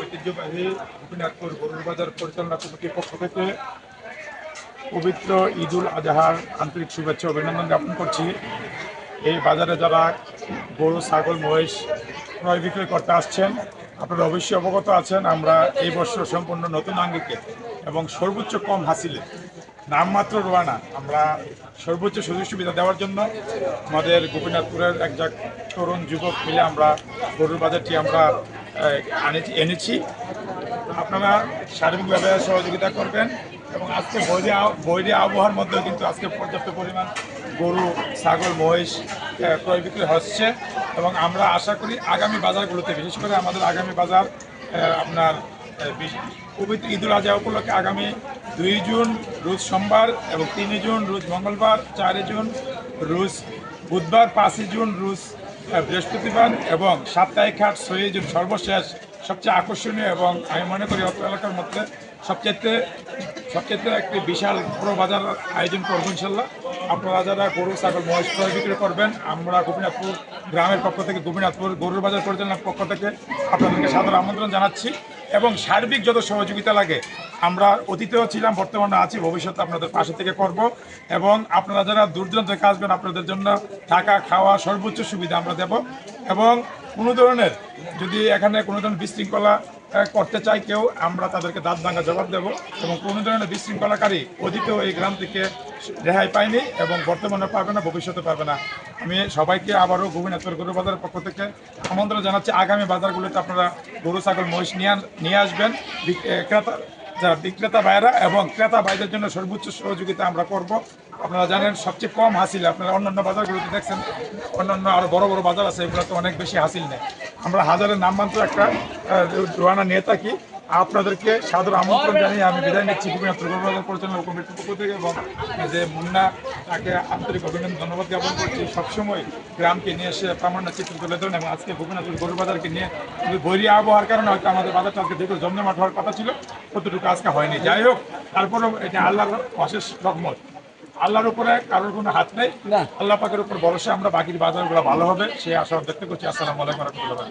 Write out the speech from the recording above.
ঐতিহ্যবাহী গোপীনাথপুর গরুর বাজার পরিচালনা কমিটির পক্ষ থেকে পবিত্র ঈদুল আজহার আন্তরিক শুভেচ্ছা অভিনন্দন জ্ঞাপন করছি। এই বাজারে যারা গরু, ছাগল, মহিষ ক্রয় বিক্রয় করতে আসছেন, আপনারা অবশ্যই অবগত আছেন, আমরা এই বছর সম্পূর্ণ নতুন আঙ্গিকে এবং সর্বোচ্চ কম হাসিলে, নামমাত্র রোয়ানা, আমরা সর্বোচ্চ সুযোগ সুবিধা দেওয়ার জন্য আমাদের গোপীনাথপুরের একজাক তরুণ যুবক মিলে আমরা গরুর বাজারটি আমরা এনেছি আপনারা সার্বিকভাবে সহযোগিতা করবেন এবং আজকে বৈরী বৈরী আবহাওয়ার মধ্যেও কিন্তু আজকে পর্যাপ্ত পরিমাণ গরু, ছাগল, মহিষ ক্রয় বিক্রয় হচ্ছে এবং আমরা আশা করি আগামী বাজারগুলোতে, বিশেষ করে আমাদের আগামী বাজার আপনার পবিত্র ঈদুল আজহা উপলক্ষে আগামী দুই জুন, রোজ সোমবার এবং তিন জুন, রোজ মঙ্গলবার চারই জুন, রোজ বুধবার, পাঁচই জুন, রোজ বৃহস্পতিবার এবং সাপ্তাহিক হাট সহিজ সর্বশেষ সবচেয়ে আকর্ষণীয় এবং আমি মনে করি অত্র এলাকার মধ্যে সবচেয়ে সবচেয়ে একটি বিশাল বড় বাজার আয়োজন করব ইনশাল্লাহ। আপনারা যারা গরু, ছাগল মহেশ ক্রয় বিক্রি করবেন, আমরা গোপীনাথপুর গ্রামের পক্ষ থেকে, গোপীনাথপুর গরুর বাজার পরিচালনার পক্ষ থেকে আপনাদেরকে সাদর আমন্ত্রণ জানাচ্ছি। এবং সার্বিক যত সহযোগিতা লাগে, আমরা অতীতেও ছিলাম, বর্তমানে আছি, ভবিষ্যতে আপনাদের পাশে থেকে করব। এবং আপনারা যারা দূর থেকে আসবেন, আপনাদের জন্য থাকা, খাওয়া সর্বোচ্চ সুবিধা আমরা দেব। এবং কোনো ধরনের যদি এখানে কোনো ধরনের বিশৃঙ্খলা করতে চাই কেউ, আমরা তাদেরকে দাঁত ভাঙা জবাব দেব। এবং কোনো ধরনের বিশৃঙ্খলাকারী অতীতেও এই গ্রাম থেকে রেহাই পায়নি এবং বর্তমানে পাবে না, ভবিষ্যতে পাবে না। আমি সবাইকে আবারও গোবিনাথপুর গরু বাজারের পক্ষ থেকে আমন্ত্রণ জানাচ্ছি। আগামী বাজারগুলোতে আপনারা গরু, ছাগল, মহিষ নিয়ে নিয়ে আসবেন। ক্রেতা যারা বিক্রেতা ভাইয়েরা এবং ক্রেতা ভাইদের জন্য সর্বোচ্চ সহযোগিতা আমরা করব। আপনারা জানেন, সবচেয়ে কম হাসিল আপনারা অন্যান্য বাজারগুলোতে দেখছেন, অন্যান্য আরও বড় বড় বাজার আছে, এগুলোতে অনেক বেশি হাসিল নেই। আমরা হাজারের নামমাত্র একটা রোয়ানা নিয়ে থাকি। আপনাদেরকে সাদর আমন্ত্রণ জানিয়ে আমি বিদায় নিচ্ছি। গোপীনাথপুর গৌরবাজার পরিচালনা কমিটির পক্ষ থেকে এবং যে মুন্না তাকে আন্তরিক অভিনন্দন ধন্যবাদ জ্ঞাপন করছি। সবসময় গ্রামকে নিয়ে এসে প্রামাণ্য চিত্র তুলে ধরেন এবং আজকে গোপীনাথপুর গরুবাজারকে নিয়ে বৈরী আবহাওয়ার কারণে হয়তো আমাদের বাজারটা আজকে যেগুলো জমজমাট হওয়ার কথা ছিল কতটুকু আজকে হয়নি। যাই হোক তারপরেও এটা আল্লাহর অশেষ রকমত আল্লাহর উপরে কারোর কোনো হাত নেই। আল্লাহ পাকের উপর ভরসা আমরা বাকির বাজারগুলো ভালো হবে সেই আশা ব্যক্ত করছি। আসসালামু আলাইকুম রহমতুল্লাহ